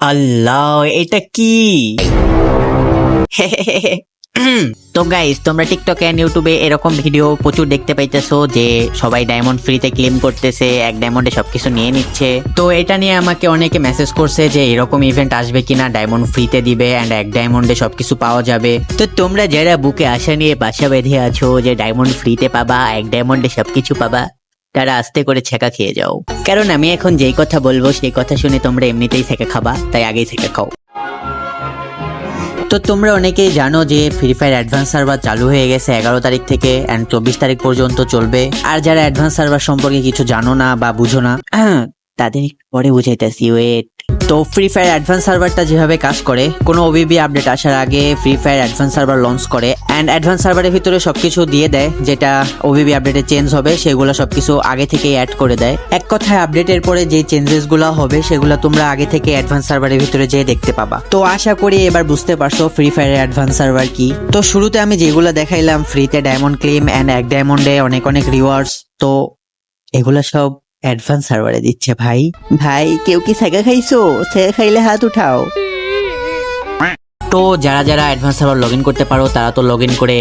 আল্লাহ, এটা কি? তো গাইস তোমরা টিকটকে এন্ড ইউটিউবে এরকম ভিডিও প্রচুর দেখতে পাইতেছো যে সবাই ডায়মন্ড ফ্রিতে ক্লেম করতেছে, এক ডায়মন্ডে সবকিছু নিয়ে নিচ্ছে। তো এটা নিয়ে আমাকে অনেকে মেসেজ করছে যে এরকম ইভেন্ট আসবে কিনা ডায়মন্ড ফ্রিতে দিবে এন্ড এক ডায়মন্ডে সবকিছু পাওয়া যাবে। তো তোমরা যারা বুকে আশা নিয়ে বাসা বেঁধে আছো যে ডায়মন্ড ফ্রিতে পাবা, এক ডায়মন্ডে সবকিছু পাবা তারা আস্তে করে ছেঁকা খেয়ে যাও। কারণ আমি এখন যেই কথা বলব, সেই কথা শুনে তোমরা এমনিতেই ছেঁকা খাবা, তাই আগেই ছেঁকা খাও। তো তোমরা অনেকেই জানো যে ফ্রি ফায়ার অ্যাডভান্স সার্ভার চালু হয়ে গেছে এগারো তারিখ থেকে অ্যান্ড চব্বিশ তারিখ পর্যন্ত চলবে। আর যারা অ্যাডভান্স সার্ভার সম্পর্কে কিছু জানো না বা বুঝো না তাদের পরে বুঝাইতেছি ওয়েট তো ফ্রি ফায়ার অ্যাডভান্স সার্ভারটা যেভাবে কাজ করে, কোনো ওবিবি আপডেট আসার আগে free fire advance server launch করে অ্যান্ড অ্যাডভান্স সার্ভারের ভিতরে সব কিছু দিয়ে দেয়, যেটা ওবিবি আপডেটে চেঞ্জ হবে, সেগুলো সব কিছু আগে থেকেই অ্যাড করে দেয়। এক কথায় আপডেটের পরে যে চেঞ্জেসগুলো হবে, সেগুলো তোমরা আগে থেকে অ্যাডভান্স সার্ভারের ভিতরে যেয়ে দেখতে পাবা। তো আশা করি এবার বুঝতে পারছ ফ্রি ফায়ারের অ্যাডভান্স সার্ভার কি। তো শুরুতে আমি যেগুলো দেখাইলাম ফ্রিতে ডায়মন্ড ক্লেম অ্যান্ড এক ডায়মন্ডে অনেক অনেক রিওয়ার্ডস তো এগুলো সব অ্যাডভান্স সার্ভারে দিচ্ছে ভাই। ভাই, কেউ কি সেগা খাইছো? সেগা খাইলে হাত উঠাও। তো যারা যারা অ্যাডভান্স সার্ভার লগ করতে পারো, তারা তো লগ করে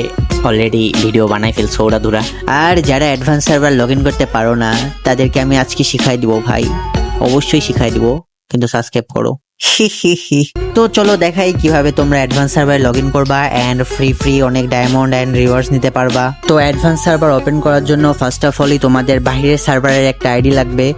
অলরেডি ভিডিও বানাই ফেলছো ওরা দুরা। আর যারা অ্যাডভান্স সার্ভার লগ করতে পারো না, তাদেরকে আমি আজকে শিখাই দিব ভাই। অবশ্যই শিখাই দিব, কিন্তু সাবস্ক্রাইব করো। তো চলো দেখাই কীভাবে তোমরা অ্যাডভান্স সার্ভার লগ ইন করবা অ্যান্ড ফ্রি ফ্রি অনেক ডায়মন্ড অ্যান্ড রিওয়ার্ডস নিতে পারবা। তো অ্যাডভান্স সার্ভার ওপেন করার জন্য ফার্স্ট অফ অলই তোমাদের বাইরের সার্ভারের একটা আইডি লাগবে।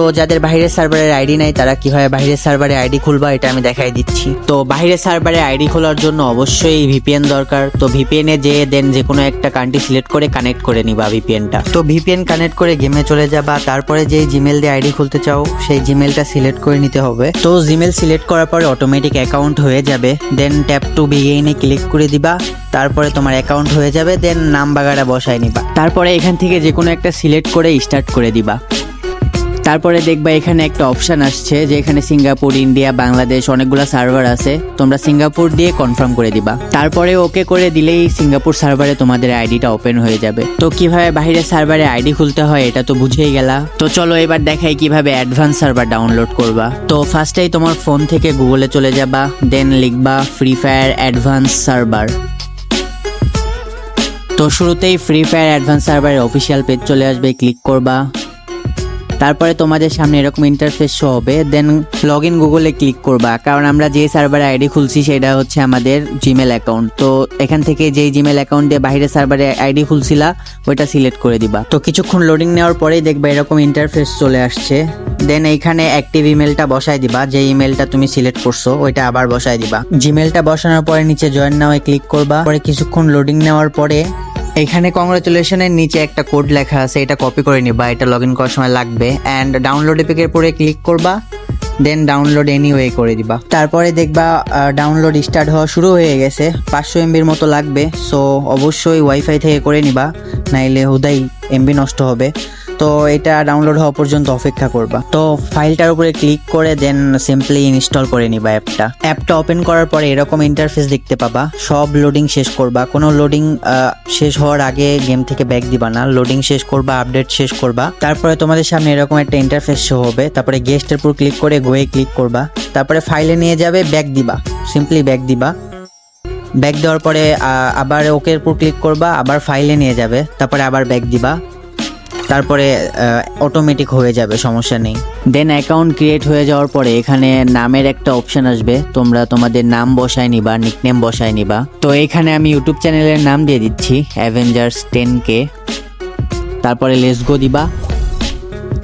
তো যাদের বাইরের সার্ভারের আইডি নাই, তারা কীভাবে বাইরের সার্ভারে আইডি খুলবা এটা আমি দেখাই দিচ্ছি। তো বাইরের সার্ভারে আইডি খোলার জন্য অবশ্যই ভিপিএন দরকার। তো ভিপিএন যে দেন যে কোনো একটা কান্ট্রি সিলেক্ট করে কানেক্ট করে নিবা ভিপিএনটা তো ভিপিএন কানেক্ট করে গেমে চলে যাবা, তারপরে যে জিমেল দিয়ে আইডি খুলতে চাও, সেই জিমেলটা সিলেক্ট করে নিতে হবে। তো জিমেল সিলেক্ট করার পরে অটোমেটিক অ্যাকাউন্ট হয়ে যাবে। দেন ট্যাপ টু বিগেইনে ক্লিক করে দিবা, তারপরে তোমার অ্যাকাউন্ট হয়ে যাবে দেন নাম বাগাড়া বসায় নিবা। তারপরে এখান থেকে যে কোনো একটা সিলেক্ট করে স্টার্ট করে দিবা। তারপরে দেখবা এখানে একটা অপশন আসছে, যে এখানে সিঙ্গাপুর, ইন্ডিয়া, বাংলাদেশ অনেকগুলো সার্ভার আছে, তোমরা সিঙ্গাপুর দিয়ে কনফার্ম করে দিবা। তারপরে ওকে করে দিলেই সিঙ্গাপুর সার্ভারে তোমাদের আইডিটা ওপেন হয়ে যাবে। তো কীভাবে বাইরের সার্ভারে আইডি খুলতে হয় এটা তো বুঝেই গেলা। তো চলো এবার দেখাই কীভাবে অ্যাডভান্স সার্ভার ডাউনলোড করবা। তো ফার্স্টেই তোমার ফোন থেকে গুগলে চলে যাবা দেন লিখবা ফ্রি ফায়ার অ্যাডভান্স সার্ভার তো শুরুতেই ফ্রি ফায়ার অ্যাডভান্স সার্ভারের অফিসিয়াল পেজ চলে আসবে ক্লিক করবা। তারপরে তোমাদের সামনে এরকম ইন্টারফেস শো হবে দেন লগ ইন গুগলে ক্লিক করবা। কারণ আমরা যে সার্ভারে আইডি খুলছি, সেটা হচ্ছে আমাদের জিমেল অ্যাকাউন্ট তো এখান থেকে যেই জিমেল অ্যাকাউন্টে বাইরে সার্ভারে আইডি খুলছিলা, ওইটা সিলেক্ট করে দিবা। তো কিছুক্ষণ লোডিং নেওয়ার পরেই দেখবা এরকম ইন্টারফেস চলে আসছে। দেন এইখানে অ্যাক্টিভ ইমেলটা বসাই দিবা যে ইমেলটা তুমি সিলেক্ট করছ, ওইটা আবার বসাই দিবা। জিমেলটা বসানোর পরে নিচে জয়েন নাও ক্লিক করবা। পরে কিছুক্ষণ লোডিং নেওয়ার পরে এখানে কংগ্রেচুলেশনের নিচে একটা কোড লেখা আছে, এটা কপি করে নিবা, এটা লগ ইন করার সময় লাগবে। অ্যান্ড ডাউনলোড এপিকের পরে ক্লিক করবা দেন ডাউনলোড এনিওয়ে করে দিবা। তারপরে দেখবা ডাউনলোড স্টার্ট হওয়া শুরু হয়ে গেছে, পাঁচশো এমবির মতো লাগবে। সো অবশ্যই ওয়াইফাই থেকে করে নিবা, নাইলে হুদাই এমবি নষ্ট হবে। তো এটা ডাউনলোড হওয়া পর্যন্ত অপেক্ষা করবা। তো ফাইলটার উপরে ক্লিক করে দেন সিম্পলি ইনস্টল করে নিবা অ্যাপটা অ্যাপটা ওপেন করার পরে এরকম ইন্টারফেস দেখতে পাবা। সব লোডিং শেষ করবা। কোনো লোডিং শেষ হওয়ার আগে গেম থেকে ব্যাক দিবা না। লোডিং শেষ করবা আপডেট শেষ করবা। তারপরে তোমাদের সামনে এরকম একটা ইন্টারফেস শো হবে। তারপরে গেস্টের উপর ক্লিক করে গোয়ে ক্লিক করবা। তারপরে ফাইলে নিয়ে যাবে ব্যাক দিবা। সিম্পলি ব্যাক দিবা। ব্যাক দেওয়ার পরে আবার ওকের উপর ক্লিক করবা, আবার ফাইলে নিয়ে যাবে। তারপরে আবার ব্যাক দিবা। তারপরে অটোমেটিক হয়ে যাবে, সমস্যা নেই। দেন অ্যাকাউন্ট ক্রিয়েট হয়ে যাওয়ার পরে এখানে নামের একটা অপশন আসবে। তোমরা তোমাদের নাম বসায় নিবা নিকনেম বসায় নিবা। তো এখানে আমি ইউটিউব চ্যানেলের নাম দিয়ে দিচ্ছি অ্যাভেঞ্জার্স টেন কে তারপরে লেসগো দিবা।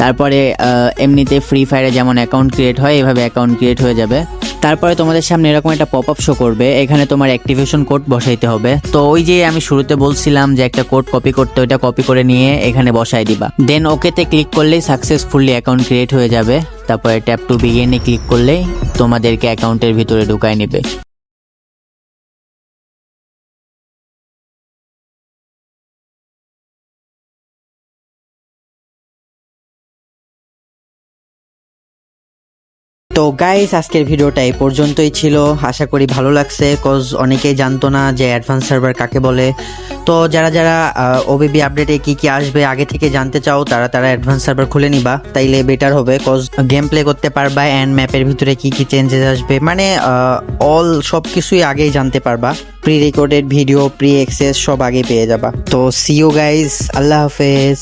তারপরে এমনিতে ফ্রি ফায়ারে যেমন অ্যাকাউন্ট ক্রিয়েট হয়, এভাবে অ্যাকাউন্ট ক্রিয়েট হয়ে যাবে। তারপরে তোমাদের সামনে এরকম একটা পপ আপ শো করবে, এখানে তোমার অ্যাক্টিভেশন কোড বসাইতে হবে। তো ওই যে আমি শুরুতে বলছিলাম যে একটা কোড কপি করতে, ওইটা কপি করে নিয়ে এখানে বসাই দিবা। দেন ওকেতে ক্লিক করলেই সাকসেসফুলি অ্যাকাউন্ট ক্রিয়েট হয়ে যাবে। তারপরে ট্যাপ টু বিগিনে ক্লিক করলেই তোমাদেরকে অ্যাকাউন্টের ভিতরে ঢুকায় নেবে। তো গাইস আজকের ভিডিওটা এই পর্যন্তই ছিল। আশা করি ভালো লাগছে কজ অনেকেই জানতো না যে অ্যাডভান্স সার্ভার কাকে বলে। তো যারা যারা ওবিবি আপডেটে কি কি আসবে, আগে থেকে জানতে চাও, তারা তারা অ্যাডভান্স সার্ভার খুলে নিবা। তাইলে বেটার হবে কজ গেম প্লে করতে পারবা অ্যান্ড ম্যাপের ভিতরে কি কি চেঞ্জেস আসবে। মানে অল সব কিছুই আগেই জানতে পারবা। Pre recorded video pre access সব আগে পেয়ে যাবা। তো সিও গাইজ আল্লাহ হাফেজ।